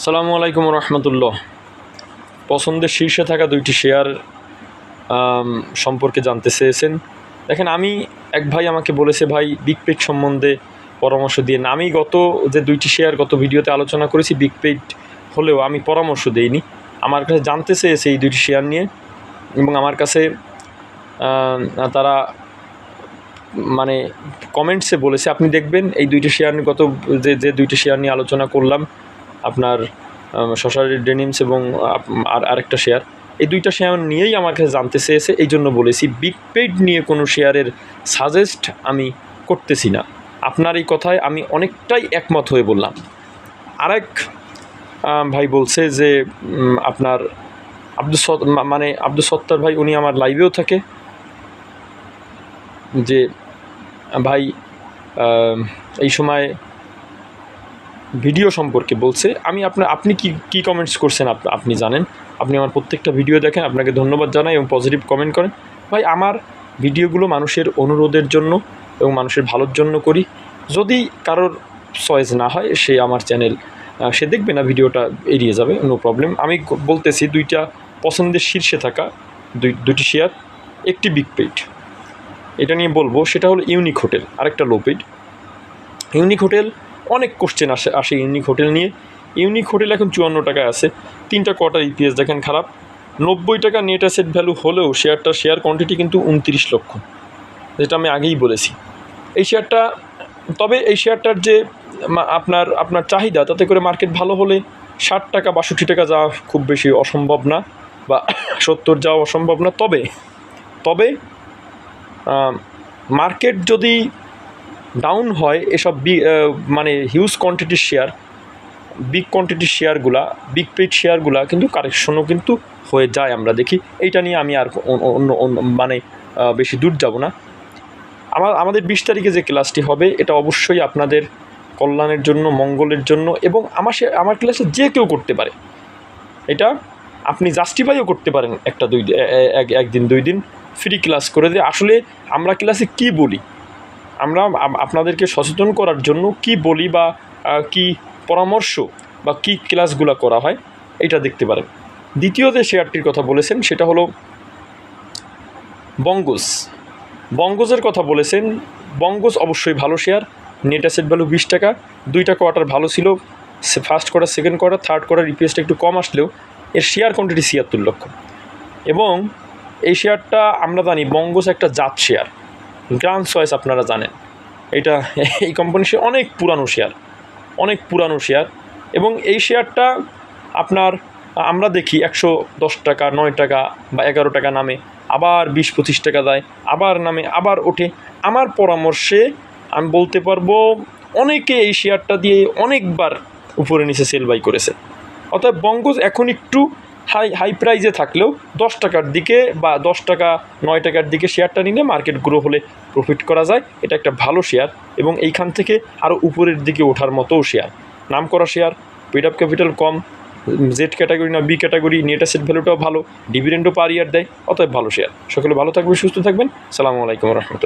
সালামু আলাইকুম রহমতুল্লাহ। পছন্দের শীর্ষে থাকা দুইটি শেয়ার সম্পর্কে জানতে চেয়েছেন। দেখেন, আমি এক ভাই আমাকে বলেছে, ভাই বিগ পেট সম্বন্ধে পরামর্শ দিয়ে আমি গত যে দুইটি শেয়ার গত ভিডিওতে আলোচনা করেছি বিগ পেট হলেও আমি পরামর্শ দেইনি। আমার কাছে জানতে চেয়েছে এই দুইটি শেয়ার নিয়ে এবং আমার কাছে তারা মানে কমেন্টসে বলেছে, আপনি দেখবেন এই দুইটি শেয়ার নিয়ে গত যে যে দুইটি শেয়ার নিয়ে আলোচনা করলাম আপনার শশার ডেনিমস এবং আর আরেকটা শেয়ার। এই দুইটা শেয়ার নিয়েই আমার কাছে জানতে চেয়েছে, এই জন্য বলেছি বিগ পেড নিয়ে কোনো শেয়ারের সাজেস্ট আমি করতেছি না। আপনার এই কথায় আমি অনেকটাই একমত হয়ে বললাম। আরেক ভাই বলছে যে আপনার আব্দুল মানে আব্দুল সত্তার ভাই, উনি আমার লাইভেও থাকে। যে, ভাই এই সময় ভিডিও সম্পর্কে বলছে, আমি আপনার আপনি কি কি কমেন্টস করছেন আপনি জানেন? আপনি আমার প্রত্যেকটা ভিডিও দেখেন, আপনাকে ধন্যবাদ জানাই এবং পজিটিভ কমেন্ট করেন। ভাই, আমার ভিডিওগুলো মানুষের অনুরোধের জন্য এবং মানুষের ভালোর জন্য করি। যদি কারোর চয়েস না হয়, সে আমার চ্যানেল সে দেখবে না ভিডিওটা এড়িয়ে যাবে নো প্রবলেম আমি বলতেছি দুইটা পছন্দের শীর্ষে থাকা, দুই দুটি শেয়ার একটি বিগ পেড এটা নিয়ে বলব, সেটা হলো ইউনিক হোটেল আরেকটা লো পেড ইউনিক হোটেল অনেক কোশ্চেন আসে আসে ইউনিক হোটেল নিয়ে। ইউনিক হোটেল এখন চুয়ান্ন টাকায় আছে। তিনটা কোয়ার্টার ইপিএস দেখেন খারাপ। নব্বই টাকা নেট অ্যাসেট ভ্যালু হলেও শেয়ারটা শেয়ার কোয়ান্টিটি কিন্তু উনত্রিশ লক্ষ। যেটা আমি আগেই বলেছি। এই শেয়ারটা তবে এই শেয়ারটার যে আপনার আপনার চাহিদা, তাতে করে মার্কেট ভালো হলে ষাট টাকা, বাষট্টি টাকা যাওয়া খুব বেশি অসম্ভব না বা সত্তর যাওয়া অসম্ভব না। তবে তবে মার্কেট যদি ডাউন হয়, এসব বি মানে হিউজ কোয়ান্টিটির শেয়ার বিগ কোয়ান্টিটির শেয়ারগুলা বিগ পেড শেয়ারগুলা কিন্তু কারেকশনও কিন্তু হয়ে যায় আমরা দেখি। এইটা নিয়ে আমি আর অন্য অন্য মানে বেশি দূর যাব না। আমার আমাদের বিশ তারিখে যে ক্লাসটি হবে, এটা অবশ্যই আপনাদের কল্যাণের জন্য, মঙ্গলের জন্য এবং আমার সে, আমার ক্লাসে যে কেউ করতে পারে। এটা আপনি জাস্টিফাইও করতে পারেন একটা দুই একদিন, দুই দিন ফ্রি ক্লাস করে দিয়ে। আসলে আমরা ক্লাসে কি বলি? আমরা আপনাদেরকে সচেতন করার জন্য কি বলি বা কি পরামর্শ বা কি ক্লাসগুলো করা হয়, এটা দেখতে পারেন। দ্বিতীয় যে শেয়ারটির কথা বলেছেন, সেটা হলো বঙ্গোস। বঙ্গোজের কথা বলেছেন বঙ্গোজ অবশ্যই ভালো শেয়ার নেট অ্যাসেট ভ্যালু বিশ টাকা, দুইটা কোয়ার্টার ভালো ছিল first quarter second quarter third quarter ইপিএসটা একটু কম আসলেও এর শেয়ার কোয়ান্টিটি ছিয়াত্তর লক্ষ। এবং এই শেয়ারটা আমরা জানি বঙ্গোস একটা জাত শেয়ার গ্রান্ড চয়েস আপনারা জানেন। এটা এই কোম্পানি সে অনেক পুরানো শেয়ার অনেক পুরানো শেয়ার এবং এই শেয়ারটা আপনার, আমরা দেখি একশো দশ টাকা, নয় টাকা বা এগারো টাকা নামে, আবার বিশ পঁচিশ টাকা দেয়, আবার নামে, আবার ওঠে। আমার পরামর্শে আমি বলতে পারব, অনেকে এই শেয়ারটা দিয়ে অনেকবার উপরে নিচে সেল বাই করেছে। অর্থাৎ বঙ্গজ এখন একটু হাই হাই প্রাইজে থাকলেও দশ টাকার দিকে বা দশ টাকা, নয় টাকার দিকে শেয়ারটা নিলে মার্কেট গ্রো হলে প্রফিট করা যায়। এটা একটা ভালো শেয়ার এবং এইখান থেকে আরও উপরের দিকে ওঠার মতোও শেয়ার। নাম করা শেয়ার পেড আপ ক্যাপিটাল কম জেড ক্যাটাগরি না বি ক্যাটাগরি নেট অ্যাসেট ভ্যালুটাও ভালো ডিভিডেন্ডও পার ইয়ার দেয়, অতএব ভালো শেয়ার। সকলে ভালো থাকবেন, সুস্থ থাকবেন। সালামু আলাইকুম রহমতুল্লাহ।